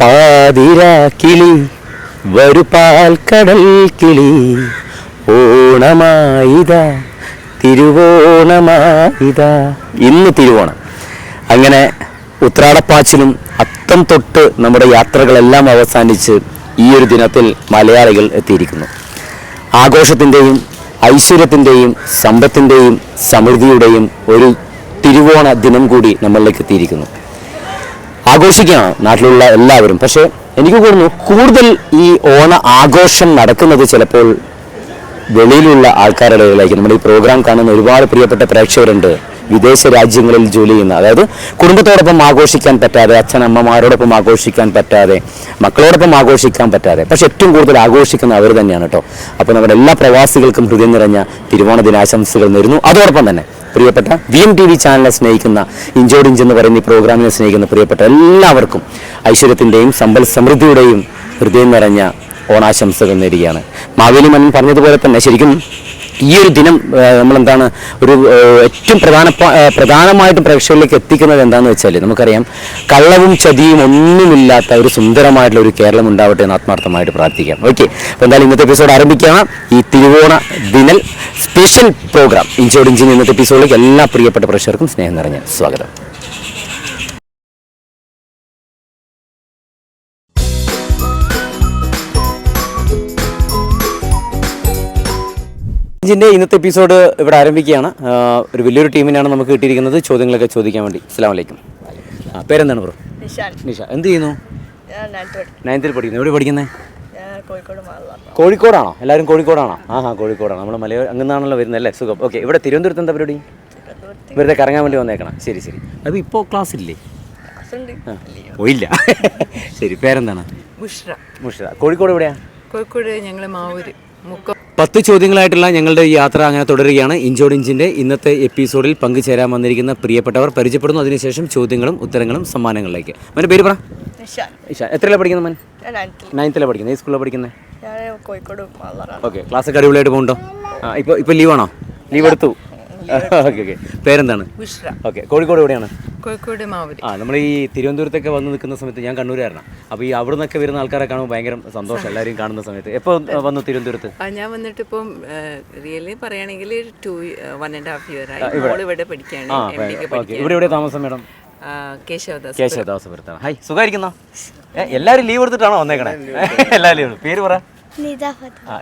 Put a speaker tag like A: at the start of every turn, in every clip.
A: പാതിരാ കിളി വരു പാൽക്കടൽ കിളി. ഓണമായിത തിരുവോണമായിത. ഇന്ന് തിരുവോണം. അങ്ങനെ ഉത്രാടപ്പാച്ചിലും അത്തം തൊട്ട് നമ്മുടെ യാത്രകളെല്ലാം അവസാനിച്ച് ഈ ഒരു ദിനത്തിൽ മലയാളികൾ എത്തിയിരിക്കുന്നു. ആഘോഷത്തിന്റെയും ഐശ്വര്യത്തിന്റെയും സമ്പത്തിന്റെയും സമൃദ്ധിയുടെയും ഒരു തിരുവോണ ദിനം കൂടി നമ്മളിലേക്ക് എത്തിയിരിക്കുന്നു. ആഘോഷിക്കുകയാണ് നാട്ടിലുള്ള എല്ലാവരും. പക്ഷേ എനിക്ക് തോന്നുന്നു കൂടുതൽ ഈ ഓണ ആഘോഷം നടക്കുന്നത് ചിലപ്പോൾ വെളിയിലുള്ള ആൾക്കാരുടെ ഇടയിലേക്ക് നമ്മൾ ഈ പ്രോഗ്രാം കാണുന്ന ഒരുപാട് പ്രിയപ്പെട്ട പ്രേക്ഷകരുണ്ട്. വിദേശ രാജ്യങ്ങളിൽ ജോലി ചെയ്യുന്ന അതായത് കുടുംബത്തോടൊപ്പം ആഘോഷിക്കാൻ പറ്റാതെ അച്ഛനമ്മമാരോടൊപ്പം ആഘോഷിക്കാൻ പറ്റാതെ മക്കളോടൊപ്പം ആഘോഷിക്കാൻ പറ്റാതെ. പക്ഷെ ഏറ്റവും കൂടുതൽ ആഘോഷിക്കുന്ന അവർ തന്നെയാണ് കേട്ടോ. അപ്പോൾ നമ്മുടെ എല്ലാ പ്രവാസികൾക്കും ഹൃദയം നിറഞ്ഞ തിരുവോണ ദിനാശംസകൾ നേരുന്നു. അതോടൊപ്പം തന്നെ പ്രിയപ്പെട്ട വി എം ടി വി ചാനലിനെ സ്നേഹിക്കുന്ന ഇഞ്ചോടിഞ്ച് എന്ന് പറയുന്ന ഈ പ്രോഗ്രാമിനെ സ്നേഹിക്കുന്ന പ്രിയപ്പെട്ട എല്ലാവർക്കും ഐശ്വര്യത്തിന്റെയും സമ്പൽ സമൃദ്ധിയുടെയും ഹൃദയം നിറഞ്ഞ ഓണാശംസകൾ നേടുകയാണ് മാവേലി മനൻ പറഞ്ഞതുപോലെ തന്നെ ശരിക്കും ഈ ഒരു ദിനം നമ്മളെന്താണ് ഒരു ഏറ്റവും പ്രധാന പ്രധാനമായിട്ടും പ്രേക്ഷകരിലേക്ക് എത്തിക്കുന്നത് എന്താണെന്ന് വെച്ചാൽ നമുക്കറിയാം കള്ളവും ചതിയും ഒന്നുമില്ലാത്ത ഒരു സുന്ദരമായിട്ടുള്ള ഒരു കേരളം ഉണ്ടാവട്ടെ എന്ന് ആത്മാർത്ഥമായിട്ട് പ്രാർത്ഥിക്കാം ഓക്കെ. അപ്പോൾ എന്തായാലും ഇന്നത്തെ എപ്പിസോഡ് ആരംഭിക്കുകയാണ്. ഈ തിരുവോണ ദിനൽ സ്പെഷ്യൽ പ്രോഗ്രാം ഇഞ്ചോടിഞ്ചിന് ഇന്നത്തെ എപ്പിസോഡിലേക്ക് എല്ലാ പ്രിയപ്പെട്ട പ്രേക്ഷകർക്കും സ്നേഹം നിറഞ്ഞ സ്വാഗതം. ഇഞ്ചിന്റെ ഇന്നത്തെ എപ്പിസോഡ് ഇവിടെ ആരംഭിക്കുകയാണ്. ഒരു വലിയൊരു ടീമിനാണ് നമുക്ക് കിട്ടിയിരിക്കുന്നത്. ചോദ്യങ്ങളൊക്കെ ചോദിക്കാൻ വേണ്ടി. അസ്സാം വലൈക്കും ആ പേരെന്താണ് ബ്രോ?
B: നിഷാൻ.
A: നിഷ എന്ത് ചെയ്യുന്നു? നയൻത്തിൽ പഠിക്കുന്നു. എവിടെ പഠിക്കുന്നത് കോഴിക്കോടാണോ? എല്ലാവരും കോഴിക്കോടാണോ? ആ ഹാ കോഴിക്കോടാണ്. നമ്മൾ മലയാളം അങ്ങനാണല്ലോ വരുന്നത് അല്ലേ? സുഖം. ഓക്കെ ഇവിടെ തിരുവനന്തപുരത്ത് എന്താ പരിപാടി? വെറുതെ കറങ്ങാൻ വേണ്ടി വന്നേക്കണം. ശരി ശരി. അത് ഇപ്പോൾ ക്ലാസ് ഇല്ലേ? ഇല്ല. ശരി പേരെന്താണ്? കോഴിക്കോട് എവിടെയാ?
B: കോഴിക്കോട് ഞങ്ങൾ മാവൂര്.
A: പത്ത് ചോദ്യങ്ങളായിട്ടുള്ള ഞങ്ങളുടെ ഈ യാത്ര അങ്ങനെ തുടരുകയാണ്. ഇഞ്ചോടിഞ്ചിന്റെ ഇന്നത്തെ എപ്പിസോഡിൽ പങ്കുചേരാൻ വന്നിരിക്കുന്ന പ്രിയപ്പെട്ടവർ പരിചയപ്പെടുന്നു. അതിനുശേഷം ചോദ്യങ്ങളും ഉത്തരങ്ങളും സമ്മാനങ്ങളിലേക്ക്. അവന്റെ പേര് പറ. എത്രയിലാണ് പഠിക്കുന്നത് മൻ? നയൻത്തിലാണ് പഠിക്കുന്നത്. സ്കൂളിലാണ് പഠിക്കുന്നത്?
B: കോഴിക്കോട്
A: ഓക്കെ ക്ലാസ്സൊക്കെ അടിപൊളിയായിട്ട് പോകുന്നുണ്ടോ ആ ഇപ്പോൾ ഇപ്പോൾ ലീവാണോ ലീവ് എടുത്തു? Okay okay. പേരെന്താണ്? ഓക്കെ കോഴിക്കോട് എവിടെയാണ്?
B: കോഴിക്കോട് മാവൂര്.
A: ആ നമ്മൾ ഈ തിരുവനന്തപുരത്തൊക്കെ വന്ന് നിൽക്കുന്ന സമയത്ത് ഞാൻ കണ്ണൂരായിരുന്നു. അപ്പോൾ ഈ അവിടെ നിന്നൊക്കെ വരുന്ന ആൾക്കാരെ കാണുമ്പോൾ ഭയങ്കര സന്തോഷം എല്ലാവരും കാണുന്ന സമയത്ത്. എപ്പോൾ വന്നു തിരുവനന്തപുരത്ത്?
C: ആ, ഞാൻ വന്നിട്ട് ഇപ്പം റിയലി പറയുകയാണെങ്കിൽ two one and half year ആയി. ഇവിടെ. പഠിക്കുകയാണ്
A: ഇവിടെ എവിടെ താമസം മേഡം?
C: കേശവദാസ്
A: കേശവദാസ് ഹായ് സുഖമായിരിക്കുന്നോ? എല്ലാവരും ലീവ് എടുത്തിട്ടാണോ വന്നേക്കണേ? എല്ലാവരും ലീവ് പേര് പറ.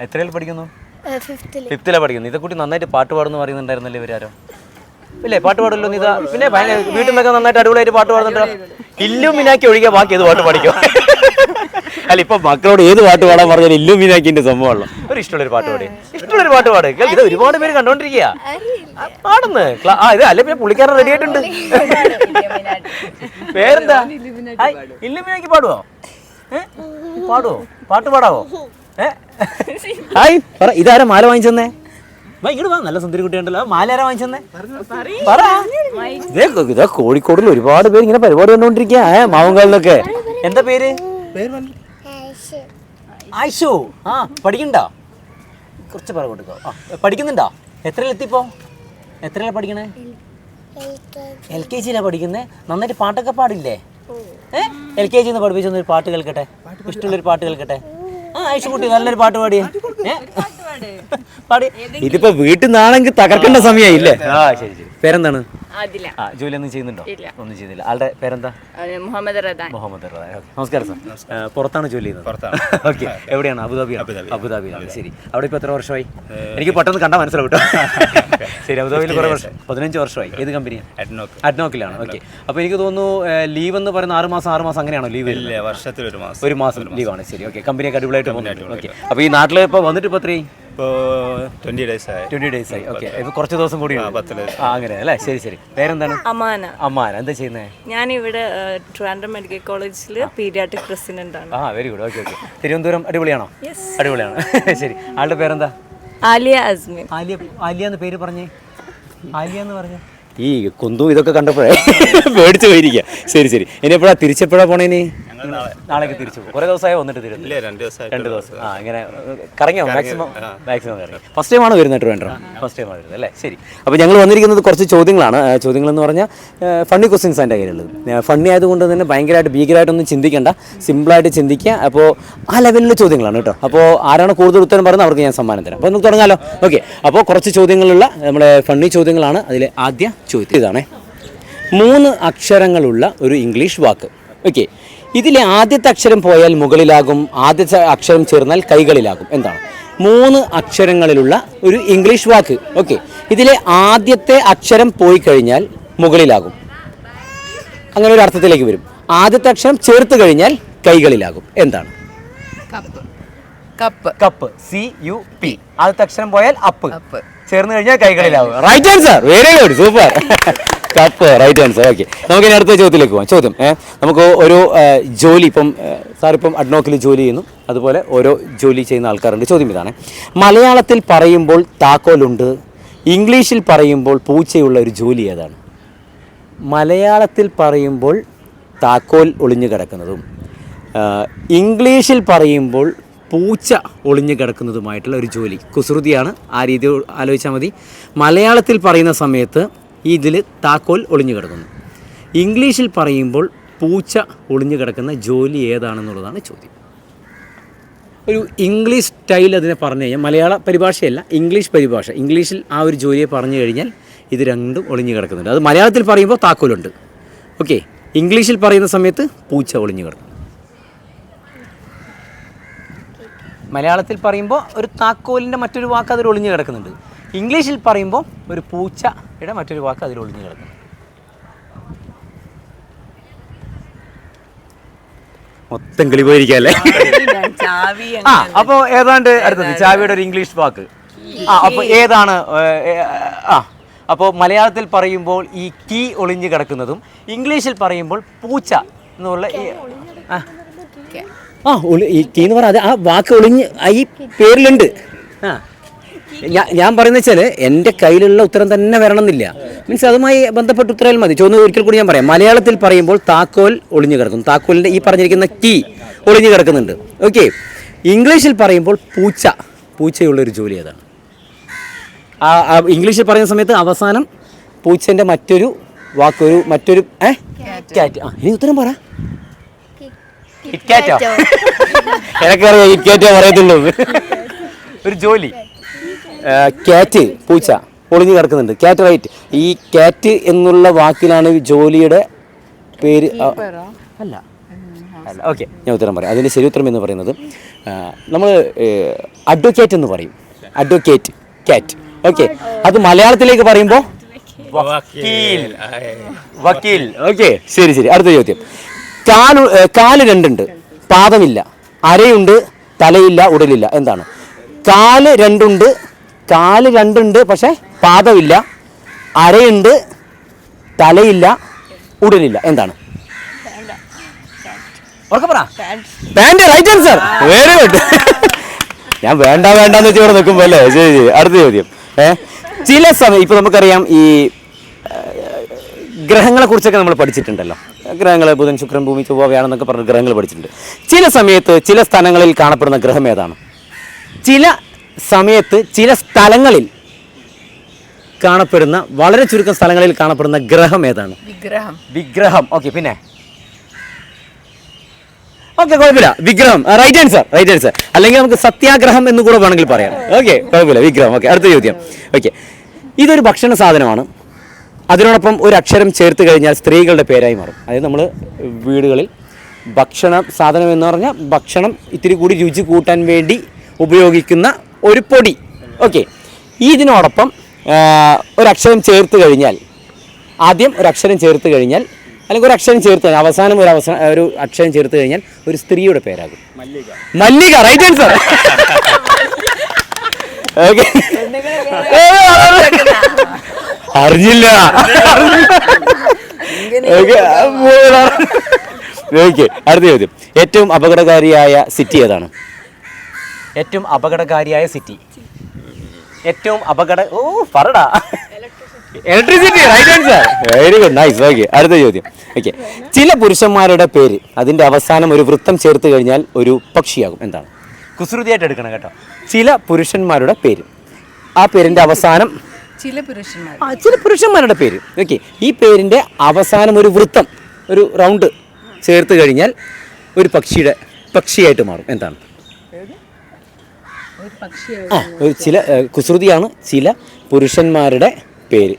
A: എത്രയിൽ പഠിക്കുന്നു? ഫിഫ്ത്തിലാണ് പഠിക്കുന്നത് ഇതേ കൂട്ടി നന്നായിട്ട് പാട്ട് പാടുന്നു പറയുന്നുണ്ടായിരുന്നല്ലേ ഇവരാരോ ഇല്ലേ? പാട്ട് പാടുമല്ലോ നീത പിന്നെ വീട്ടിൽ നിന്നൊക്കെ നന്നായിട്ട് അടിപൊളിയായിട്ട് പാട്ട് പാടുന്നുണ്ടോ? ഇല്ലും മിനാക്കി ഒഴികെ ബാക്കി ഏത് പാട്ട് പാടിക്കോ? അല്ല ഇപ്പൊ മക്കളോട് ഏത് പാട്ട് പാടാൻ പറഞ്ഞാലും ഇല്ലും മിനാക്കിന്റെ സംഭവമുള്ളൂ ഒരു ഇഷ്ടമുള്ളൊരു പാട്ട് പാടി. ഇഷ്ടമുള്ളൊരു പാട്ട് പാട്. ഇത് ഒരുപാട് പേര് കണ്ടോണ്ടിരിക്കുക പാടുന്നു. ആ ഇത് അല്ലെ? പിന്നെ പുള്ളിക്കാരൻ റെഡി ആയിട്ടുണ്ട്. പേരെന്താ? ഇല്ലും ഇല്ലുമിനാക്കി പാടുവോ? ഏ? പാടുവോ? പാട്ട് പാടാവോ? ഏ? ഹായ് പറ ഇതാരാ മാല വാങ്ങിച്ചെന്നേ? വാ, ഇങ്ങോട്ട് വാ. നല്ല സുന്ദരി കുട്ടിയുണ്ടല്ലോ. മാലാര വാങ്ങിച്ചെന്നേ? പറ. ഇതേ കോഴിക്കോടിൽ ഒരുപാട് പേര് ഇങ്ങനെ പരിപാടി കണ്ടോണ്ടിരിക്കാ. ഏ മാവങ്കാലിനൊക്കെ എന്താ പേര്? ആയിഷു. ആ പഠിക്കണ്ടോ? കുറച്ച് പറ കൊടുക്കോ. ആ പഠിക്കുന്നുണ്ടോ? എത്രയിലെത്തിപ്പോ? എത്രയിലാ പഠിക്കണേ? എൽ കെ ജിയിലാണ് പഠിക്കുന്നത് നന്നായിട്ട് പാട്ടൊക്കെ പാടില്ലേ? ഏഹ് എൽ കെ ജിന്ന് പഠിപ്പിച്ചൊന്നൊരു പാട്ട് കേൾക്കട്ടെ. ഇഷ്ടമുള്ളൊരു പാട്ട് കേൾക്കട്ടെ. ആ ആയിഷു കുട്ടി നല്ലൊരു പാട്ട് പാടിയേ. ഏ? പാടി. ഇതിപ്പോ വീട്ടിൽ നിന്നാണെങ്കിൽ തകർക്കേണ്ട സമയമായില്ലേ ആ ശരി ശരി. പേരെന്താണ്? ആ ജോലി ഒന്നും ചെയ്യുന്നുണ്ടോ ഒന്നും ചെയ്യുന്നില്ല. ആളുടെ പേരെന്താ?
C: മുഹമ്മദ് റദാൻ
A: മുഹമ്മദ് റദാൻ. നമസ്കാരം സാർ. പുറത്താണ് ജോലി ചെയ്യുന്നത്? ഓക്കെ. എവിടെയാണ്? Abu Dhabi. അബുദാബിയിലാണ്. ശരി. അവിടെ ഇപ്പോൾ എത്ര വർഷമായി? എനിക്ക് പെട്ടെന്ന് കണ്ടാൽ മനസ്സിലാവും കേട്ടോ. ശരി അബുദാബിയിൽ കുറേ വർഷം. പതിനഞ്ച് വർഷമായി. ഏത് കമ്പനി അഡ്നോക്കിലാണ്. ഓക്കെ. അപ്പോൾ എനിക്ക് തോന്നുന്നു ലീവ് എന്ന് പറയുന്ന ആറ് മാസം ആറ് മാസം അങ്ങനെയാണോ ലീവ്
D: ഇല്ല വർഷത്തിൽ ഒരു മാസം.
A: ഒരു മാസം ലീവാണ് ശരി ഓക്കെ. കമ്പനിയൊക്കെ അടിപൊളിയായിട്ട് പോകുന്നുണ്ട്. ഓക്കെ. അപ്പോൾ ഈ നാട്ടിൽ ഇപ്പോൾ വന്നിട്ട് ഇപ്പോൾ എത്രയായി?
D: ഇപ്പോൾ ട്വന്റി ഡേയ്സ് ആയി.
A: ട്വന്റി ഡേയ്സ് ആയി. ഓക്കെ ഇപ്പൊ കുറച്ച് ദിവസം കൂടി
D: പത്ത് ദിവസം.
A: ആ അങ്ങനെ. അല്ലേ? ശരി ശരി. പേരെന്താണ്
C: അമാന.
A: അമാന. എന്താ ചെയ്യുന്നത്
C: ഞാൻ ഇവിടെ ട്രിവാൻഡ്രം മെഡിക്കൽ കോളേജിൽ പീഡിയാട്രിക് പ്രസിഡന്റ് ആണ്.
A: ആ very good okay okay Thiruvananthapuram അടിപൊളിയാണോ? അടിപൊളിയാണ്. ശരി. ആളുടെ പേരെന്താ?
C: ആലിയ അസ്മിൻ.
A: ആലിയ ആലിയ എന്ന് പേര് പറഞ്ഞേ. ആലിയ എന്ന് പറഞ്ഞേ. ഈ കുന്തു ഇതൊക്കെ കണ്ടപ്പോഴേ പേടിച്ചു പോയിരിക്കുക ശരി ശരി. ഇനി എപ്പോഴാ തിരിച്ചെപ്പോഴാ പോണേ നീ?
D: ഞങ്ങൾ നാളെ
A: നാളേക്ക് തിരിച്ചു പോകും. കുറേ ദിവസമായി വന്നിട്ട് തിരുവനന്തപുരം
D: ഇല്ല രണ്ട്
A: രണ്ട് ദിവസം. ആ ഇങ്ങനെ കറങ്ങിയോ? മാക്സിമം മാക്സിമം കറങ്ങി. ഫസ്റ്റ് ടൈമാണ് വരുന്നത് ട്രിവാൻഡ്രം? ഫസ്റ്റ് ടൈമാണ് വരുന്നത് അല്ലേ? ശരി. അപ്പോൾ ഞങ്ങൾ വന്നിരിക്കുന്നത് കുറച്ച് ചോദ്യങ്ങളാണ്. ചോദ്യങ്ങൾ ചോദ്യങ്ങളെന്ന് പറഞ്ഞാൽ ഫണ്ണി ക്വസ്റ്റ്യൻസ് എന്റെ കയ്യിലുള്ളത്. ഫണ്ണി ആയതുകൊണ്ട് തന്നെ ഭയങ്കരമായിട്ട് ഭീകരമായിട്ടൊന്നും ചിന്തിക്കേണ്ട. സിമ്പിളായിട്ട് ചിന്തിക്കുക. അപ്പോൾ ആ ലെവലിലെ ചോദ്യങ്ങളാണ് കേട്ടോ. അപ്പോൾ ആരാണ് കൂടുതൽ ഉത്തരം പറയുന്നത് അവർക്ക് ഞാൻ സമ്മാനം തരാം. അപ്പോൾ നമുക്ക് തുടങ്ങാലോ? ഓക്കെ അപ്പോൾ കുറച്ച് ചോദ്യങ്ങളുള്ള നമ്മുടെ ഫണ്ണി ചോദ്യങ്ങളാണ് അതിലെ ആദ്യ ചോദ്യം. ഇതാണേ മൂന്ന് അക്ഷരങ്ങളുള്ള ഒരു ഇംഗ്ലീഷ് വാക്ക്. ഓക്കെ ഇതിലെ ആദ്യത്തെ അക്ഷരം പോയാൽ മുകളിലാകും ആദ്യത്തെ അക്ഷരം ചേർന്നാൽ കൈകളിലാകും. എന്താണ്? മൂന്ന് അക്ഷരങ്ങളിലുള്ള ഒരു ഇംഗ്ലീഷ് വാക്ക്. ഓക്കെ. ഇതിലെ ആദ്യത്തെ അക്ഷരം പോയി കഴിഞ്ഞാൽ മുകളിലാകും. അങ്ങനെ ഒരു അർത്ഥത്തിലേക്ക് വരും. ആദ്യത്തെ അക്ഷരം ചേർത്ത് കഴിഞ്ഞാൽ കൈകളിലാകും. എന്താണ്?
B: Cup. Cup.
A: Cup. C U P. ആദ്യത്തെ അക്ഷരം പോയാൽ അപ്പ്.
B: അപ്പ്.
A: ചേർന്ന് കഴിഞ്ഞാൽ കൈകളിലാകും. Right answer very good super cup right answer okay നമുക്ക് ഇനി അടുത്ത ചോദ്യത്തിലേക്ക് പോകാം ചോദ്യം നമുക്ക് ഓരോ ജോലി ഇപ്പം സാറിപ്പം അഡ്നോക്കിൽ ജോലി ചെയ്യുന്നു. അതുപോലെ ഓരോ ജോലി ചെയ്യുന്ന ആൾക്കാരുണ്ട്. ചോദ്യം ഇതാണ്. മലയാളത്തിൽ പറയുമ്പോൾ താക്കോലുണ്ട് ഇംഗ്ലീഷിൽ പറയുമ്പോൾ പൂച്ചയുള്ള ഒരു ജോലി ഏതാണ്? മലയാളത്തിൽ പറയുമ്പോൾ താക്കോൽ ഒളിഞ്ഞു കിടക്കുന്നതും ഇംഗ്ലീഷിൽ പറയുമ്പോൾ പൂച്ച ഒളിഞ്ഞു കിടക്കുന്നതുമായിട്ടുള്ള ഒരു ജോലി. കുസൃതിയാണ്. ആ രീതി ആലോചിച്ചാൽ മതി. മലയാളത്തിൽ പറയുന്ന സമയത്ത് ഇതിൽ താക്കോൽ ഒളിഞ്ഞു കിടക്കുന്നു. ഇംഗ്ലീഷിൽ പറയുമ്പോൾ പൂച്ച ഒളിഞ്ഞു കിടക്കുന്ന ജോലി ഏതാണെന്നുള്ളതാണ് ചോദ്യം. ഒരു ഇംഗ്ലീഷ് സ്റ്റൈൽ അതിനെ പറഞ്ഞു കഴിഞ്ഞാൽ മലയാള പരിഭാഷയല്ല ഇംഗ്ലീഷ് പരിഭാഷ. ഇംഗ്ലീഷിൽ ആ ഒരു ജോലിയെ പറഞ്ഞു കഴിഞ്ഞാൽ ഇത് രണ്ടും ഒളിഞ്ഞു കിടക്കുന്നുണ്ട്. അത് മലയാളത്തിൽ പറയുമ്പോൾ താക്കോലുണ്ട്. ഓക്കെ ഇംഗ്ലീഷിൽ പറയുന്ന സമയത്ത് പൂച്ച ഒളിഞ്ഞു കിടക്കും മലയാളത്തിൽ പറയുമ്പോൾ ഒരു താക്കോലിന്റെ മറ്റൊരു വാക്ക് അതിൽ ഒളിഞ്ഞു കിടക്കുന്നുണ്ട്. ഇംഗ്ലീഷിൽ പറയുമ്പോൾ ഒരു പൂച്ചയുടെ മറ്റൊരു വാക്ക് അതിൽ ഒളിഞ്ഞു കിടക്കുന്നു. മൊത്തം കിളി പോയിരിക്കല്ലേ
C: ചാവി
A: ആ അപ്പോ ഏതാണ്ട് അടുത്തത് ചാവിയുടെ ഒരു ഇംഗ്ലീഷ് വാക്ക്. ആ അപ്പൊ ഏതാണ് ആ അപ്പോൾ മലയാളത്തിൽ പറയുമ്പോൾ ഈ കീ ഒളിഞ്ഞു കിടക്കുന്നതും ഇംഗ്ലീഷിൽ പറയുമ്പോൾ പൂച്ച എന്നുള്ള ഈ ആ. ആ ഒളി ഈ കീ എന്ന് പറഞ്ഞാൽ അത് ആ വാക്ക് ഒളിഞ്ഞ് ആ ഈ പേരിലുണ്ട്. ആ. ഞാൻ ഞാൻ പറയുന്നത് വെച്ചാൽ എന്റെ കയ്യിലുള്ള ഉത്തരം തന്നെ വരണമെന്നില്ല. മീൻസ് അതുമായി ബന്ധപ്പെട്ട് ഉത്തരവിൽ മതി. ചോദ്യം ഒരിക്കൽ കൂടി ഞാൻ പറയാം. മലയാളത്തിൽ പറയുമ്പോൾ താക്കോൽ ഒളിഞ്ഞു കിടക്കും. താക്കോലിന്റെ ഈ പറഞ്ഞിരിക്കുന്ന കീ ഒളിഞ്ഞു കിടക്കുന്നുണ്ട്. ഓക്കെ. ഇംഗ്ലീഷിൽ പറയുമ്പോൾ പൂച്ച. പൂച്ചയുള്ളൊരു ജോലി അതാണ്. ആ ആ ഇംഗ്ലീഷിൽ പറയുന്ന സമയത്ത് അവസാനം പൂച്ചന്റെ മറ്റൊരു വാക്കൊരു മറ്റൊരു ഏ? ക്യാറ്റ് ആ ഇനി ഉത്തരം പറ. കിറ്റ്കാറ്റോ എനിക്കറിയാം കിറ്റ്കാറ്റോ പറയത്തുള്ളൂ. ഒരു ജോലി. ക്യാറ്റ് പൂച്ച ഒളിഞ്ഞു കിടക്കുന്നുണ്ട്. ക്യാറ്റ് റൈറ്റ് ഈ ക്യാറ്റ് എന്നുള്ള വാക്കിലാണ് ജോലിയുടെ പേര് അല്ല. അല്ല ഓക്കെ ഞാൻ ഉത്തരം പറയാം. അതിന്റെ ശരി ഉത്തരം എന്ന് പറയുന്നത് നമ്മൾ അഡ്വക്കേറ്റ് എന്ന് പറയും. അഡ്വക്കേറ്റ് കാറ്റ് ഓക്കെ അത് മലയാളത്തിലേക്ക് പറയുമ്പോൾ വക്കീൽ. വക്കീൽ. ഓക്കെ ശരി ശരി. അടുത്ത ചോദ്യം. കാൽ കാൽ രണ്ടുണ്ട്. പാദമില്ല. അരയുണ്ട് തലയില്ല ഉടലില്ല. എന്താണ്? കാൽ രണ്ടുണ്ട് കാൽ രണ്ടുണ്ട് പക്ഷെ പാദമില്ല അരയുണ്ട് തലയില്ല ഉടലില്ല. എന്താണ്? റൈറ്റ് ആൻസർ വെരി ഗുഡ് ഞാൻ വേണ്ട വേണ്ടെന്ന് വെച്ച് ഇവിടെ നിൽക്കുമ്പോൾ അല്ലേ? ശരി ശരി. അടുത്ത ചോദ്യം. ഏ? ചില സമയം ഇപ്പൊ നമുക്കറിയാം ഈ ഗ്രഹങ്ങളെ കുറിച്ചൊക്കെ നമ്മൾ പഠിച്ചിട്ടുണ്ടല്ലോ. ഗ്രഹങ്ങൾ ബുധൻ ശുക്രൻ ഭൂമി ചൊവ്വാണെന്നൊക്കെ പറഞ്ഞ ഗ്രഹങ്ങൾ പഠിച്ചിട്ടുണ്ട്. ചില സമയത്ത് ചില സ്ഥലങ്ങളിൽ കാണപ്പെടുന്ന ഗ്രഹം ഏതാണ്? ചില സമയത്ത് ചില സ്ഥലങ്ങളിൽ കാണപ്പെടുന്ന വളരെ ചുരുക്കം സ്ഥലങ്ങളിൽ കാണപ്പെടുന്ന ഗ്രഹം ഏതാണ്?
B: വിഗ്രഹം.
A: വിഗ്രഹം. ഓക്കെ പിന്നെ? ഓക്കെ കുഴപ്പമില്ല. വിഗ്രഹം. റൈറ്റ് ആൻസർ റൈറ്റ് ആൻസർ അല്ലെങ്കിൽ നമുക്ക് സത്യാഗ്രഹം എന്ന് കൂടെ വേണമെങ്കിൽ പറയാം. ഓക്കെ കുഴപ്പമില്ല. വിഗ്രഹം. ഓക്കെ അടുത്ത ചോദ്യം. ഓക്കെ. ഇതൊരു ഭക്ഷണ സാധനമാണ്. അതിനോടൊപ്പം ഒരു അക്ഷരം ചേർത്ത് കഴിഞ്ഞാൽ സ്ത്രീകളുടെ പേരായി മാറും. അതായത് നമ്മൾ വീടുകളിൽ ഭക്ഷണ സാധനം എന്ന് പറഞ്ഞാൽ ഭക്ഷണം ഇത്തിരി കൂടി രുചി കൂട്ടാൻ വേണ്ടി ഉപയോഗിക്കുന്ന ഒരു പൊടി. ഓക്കെ ഇതിനോടൊപ്പം ഒരക്ഷരം ഒരു അക്ഷരം ചേർത്ത് കഴിഞ്ഞാൽ ആദ്യം ഒരു അക്ഷരം ചേർത്ത് കഴിഞ്ഞാൽ അല്ലെങ്കിൽ ഒരു അക്ഷരം ചേർത്ത് കഴിഞ്ഞാൽ അവസാനം ഒരു അവസാനം ഒരു അക്ഷരം ചേർത്ത് കഴിഞ്ഞാൽ ഒരു സ്ത്രീയുടെ പേരാകും. Mallika. Mallika right answer okay അറിഞ്ഞില്ല. ഓക്കെ അടുത്ത ചോദ്യം. ഏറ്റവും അപകടകാരിയായ സിറ്റി ഏതാണ്? ഏറ്റവും അപകടകാരിയായ സിറ്റി. ഏറ്റവും അപകട ഓ പറടാ. Electricity right answer very good nice okay അടുത്ത ചോദ്യം. ഓക്കെ ചില പുരുഷന്മാരുടെ പേര് അതിന്റെ അവസാനം ഒരു വൃത്തം ചേർത്ത് കഴിഞ്ഞാൽ ഒരു പക്ഷിയാകും. എന്താണ്? കുസൃതിയായിട്ട് എടുക്കണം കേട്ടോ. ചില പുരുഷന്മാരുടെ പേര്. ആ പേരിന്റെ അവസാനം
B: ചില പുരുഷന്മാർ
A: ആ, ചില പുരുഷന്മാരുടെ പേര്. ഓക്കെ ഈ പേരിന്റെ അവസാനം ഒരു വൃത്തം ഒരു റൗണ്ട് ചേർത്ത് കഴിഞ്ഞാൽ ഒരു പക്ഷിയുടെ പക്ഷിയായിട്ട് മാറും. എന്താണ്? ആ ഒരു ചില കുസൃതിയാണ് ചില പുരുഷന്മാരുടെ പേര്.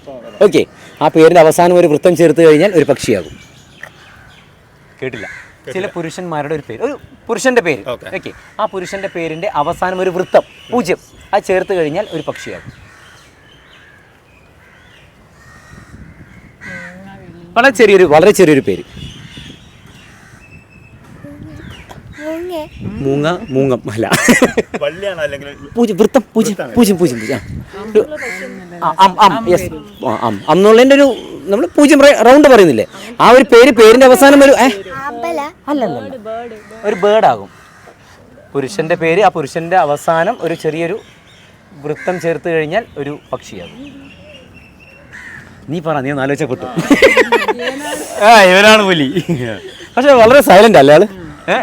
A: ഓക്കെ ആ പേരിന്റെ അവസാനം ഒരു വൃത്തം ചേർത്ത് കഴിഞ്ഞാൽ ഒരു പക്ഷിയാകും. കേട്ടില്ല. ചില പുരുഷന്മാരുടെ ഒരു പേര് ഒരു പുരുഷന്റെ പേര്. ഓക്കെ. ആ പുരുഷന്റെ പേരിന്റെ അവസാനം ഒരു വൃത്തം പൂജ്യം അത് ചേർത്ത് കഴിഞ്ഞാൽ ഒരു പക്ഷിയാകും. വളരെ ചെറിയൊരു വളരെ ചെറിയൊരു പേര്. മൂങ്ങ മൂങ്ങം അല്ല വൃത്തം പൂജ്യം പൂജ്യം പൂജ്യം പൂജ്യം. യെസ് ആ, അം ഒരു നമ്മൾ പൂജ്യം റൗണ്ട് പറയുന്നില്ലേ? ആ ഒരു പേര് പേരിന്റെ അവസാനം ഒരു ഏ? അല്ലല്ല ഒരു ബേർഡ് ആകും പുരുഷന്റെ പേര് ആ പുരുഷന്റെ അവസാനം ഒരു ചെറിയൊരു വൃത്തം ചേർത്ത് കഴിഞ്ഞാൽ ഒരു പക്ഷിയാകും. നീ പറ നീ ഒന്ന് ആലോചിച്ച കിട്ടും ആ ഇവനാണ്. പുലി. പക്ഷെ വളരെ സൈലന്റ് അല്ലേ ആൾ? ഏ?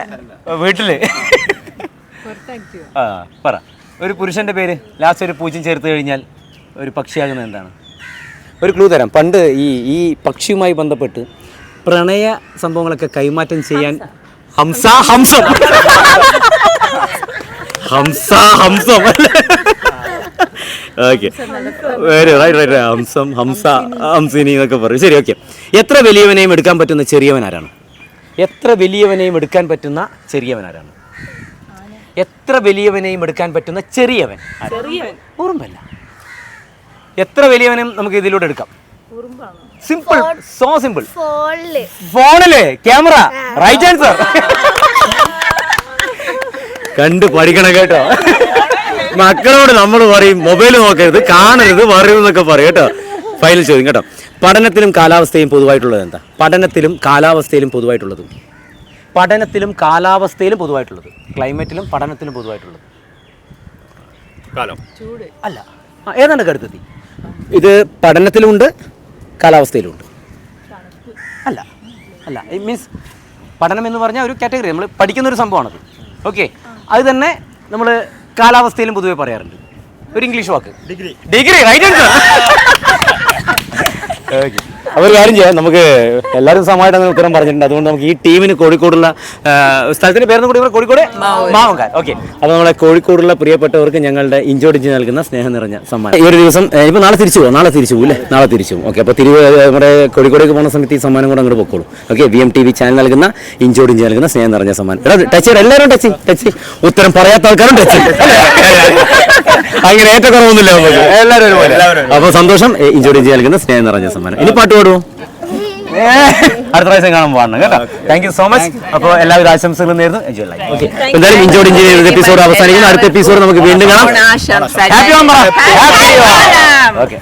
B: വീട്ടിൽ.
A: ആ പറ. ഒരു പുരുഷന്റെ പേര് ലാസ്റ്റ് ഒരു പൂജ്യം ചേർത്ത് കഴിഞ്ഞാൽ ഒരു പക്ഷിയാകുന്നത് എന്താണ്? ഒരു ക്ലൂ തരാം. പണ്ട് ഈ ഈ പക്ഷിയുമായി ബന്ധപ്പെട്ട് പ്രണയ സംഭവങ്ങളൊക്കെ കൈമാറ്റം ചെയ്യാൻ ഹംസ ഹംസം. ഹംസ ഹംസം. ഓക്കെ. വേറെ റൈറ്റ് റൈറ്റ്. ഹംസം ഹംസ ഹംസിനി എന്നൊക്കെ പറയും. ശരി ഓക്കെ. എത്ര വലിയവനെയും എടുക്കാൻ പറ്റുന്ന ചെറിയവൻ ആരാണ്? എത്ര വലിയവനെയും എടുക്കാൻ പറ്റുന്ന ചെറിയവൻ ആരാണ്? എത്ര വലിയവനെയും എടുക്കാൻ പറ്റുന്ന ചെറിയവൻ ഉറുമ്പല്ല. എത്ര വലിയവനും നമുക്ക് ഇതിലൂടെ എടുക്കാം. സിമ്പിൾ സോ സിമ്പിൾ
E: ഫോണിൽ.
A: ഫോണിൽ ക്യാമറ റൈറ്റ് ആൻസർ കണ്ട് പഠിക്കണം കേട്ടോ. മക്കളോട് നമ്മൾ പറയും മൊബൈൽ നോക്കരുത് കാണരുത് പറയും എന്നൊക്കെ പറയും കേട്ടോ. ഫൈനൽ ചോദ്യം കേട്ടോ. പഠനത്തിലും കാലാവസ്ഥയും പൊതുവായിട്ടുള്ളത് എന്താ? പഠനത്തിലും കാലാവസ്ഥയിലും പൊതുവായിട്ടുള്ളത്. പഠനത്തിലും കാലാവസ്ഥയിലും പൊതുവായിട്ടുള്ളത്. ക്ലൈമറ്റിലും പഠനത്തിലും പൊതുവായിട്ടുള്ളത്.
D: കാലം.
B: ചൂട്.
A: അല്ല. ആ, ഏതാണ്ട് കടുത്തെത്തി ഇത് പഠനത്തിലുമുണ്ട് കാലാവസ്ഥയിലുമുണ്ട് അല്ല. അല്ല. മീൻസ് പഠനം എന്ന് പറഞ്ഞാൽ ഒരു കാറ്റഗറി നമ്മൾ പഠിക്കുന്ന ഒരു സംഭവമാണത്. ഓക്കെ അത് തന്നെ നമ്മൾ കാലാവസ്ഥയിലും പൊതുവെ പറയാറുണ്ട്. ഒരു ഇംഗ്ലീഷ് വാക്ക്.
D: ഡിഗ്രി
A: ഡിഗ്രി റൈറ്റ് ആൻസർ അപ്പോൾ ഒരു കാര്യം ചെയ്യാം. നമുക്ക് എല്ലാവരും സമയമായിട്ട് അങ്ങനെ ഉത്തരം പറഞ്ഞിട്ടുണ്ട്. അതുകൊണ്ട് നമുക്ക് ഈ ടീമിന് കോഴിക്കോടുള്ള സ്ഥലത്തിന്റെ പേരെന്ന് കൂടി കോഴിക്കോട്? മാവങ്കാൽ ഓക്കെ. അപ്പോൾ നമ്മളെ കോഴിക്കോടുള്ള പ്രിയപ്പെട്ടവർക്ക് ഞങ്ങളുടെ ഇഞ്ചോടിഞ്ച് നൽകുന്ന സ്നേഹം നിറഞ്ഞ സമ്മാനം. ഈ ഒരു ദിവസം ഇപ്പൊ നാളെ തിരിച്ചു പോകും നാളെ തിരിച്ചു പോകും അല്ലേ? നാളെ തിരിച്ചു പോകും ഓക്കെ. അപ്പോൾ തിരുവ് നമ്മുടെ കോഴിക്കോടേക്ക് പോകുന്ന സമയത്ത് ഈ സമ്മാനം കൂടെ അങ്ങോട്ട് പൊക്കോളൂ. Okay. V M T V channel നൽകുന്ന ഇഞ്ചോടിഞ്ച് നൽകുന്ന സ്നേഹം നിറഞ്ഞ സമ്മാനം. ടച്ച് എല്ലാവരും ടച്ച് ടച്ച് ഉത്തരം പറയാത്ത ആൾക്കാരും ടച്ച്. അങ്ങനെ ഏറ്റക്കുറവൊന്നുമില്ല നമുക്ക്. എല്ലാവരും ഒരുപോലെ. അപ്പോൾ സന്തോഷം ഇഞ്ചോടിഞ്ച് നൽകുന്ന സ്നേഹം നിറഞ്ഞ സമ്മാനം. ഇനി പാട്ട് പാടുവോ അടുത്ത പ്രാവശ്യം കാണാൻ പോകണം കേട്ടോ. താങ്ക് യു സോ മച്ച് അപ്പോൾ എല്ലാവിധ ആശംസകളും നേരുന്നു. എൻജോയ് ലൈഫ് ഓക്കെ എന്തായാലും ഇഞ്ചോട് ഇഞ്ചിന്റെ എപ്പിസോഡ് അവസാനിക്കുന്നു. അടുത്ത എപ്പിസോഡ് നമുക്ക് വീണ്ടും കാണാം. ഹാപ്പി. ഓക്കെ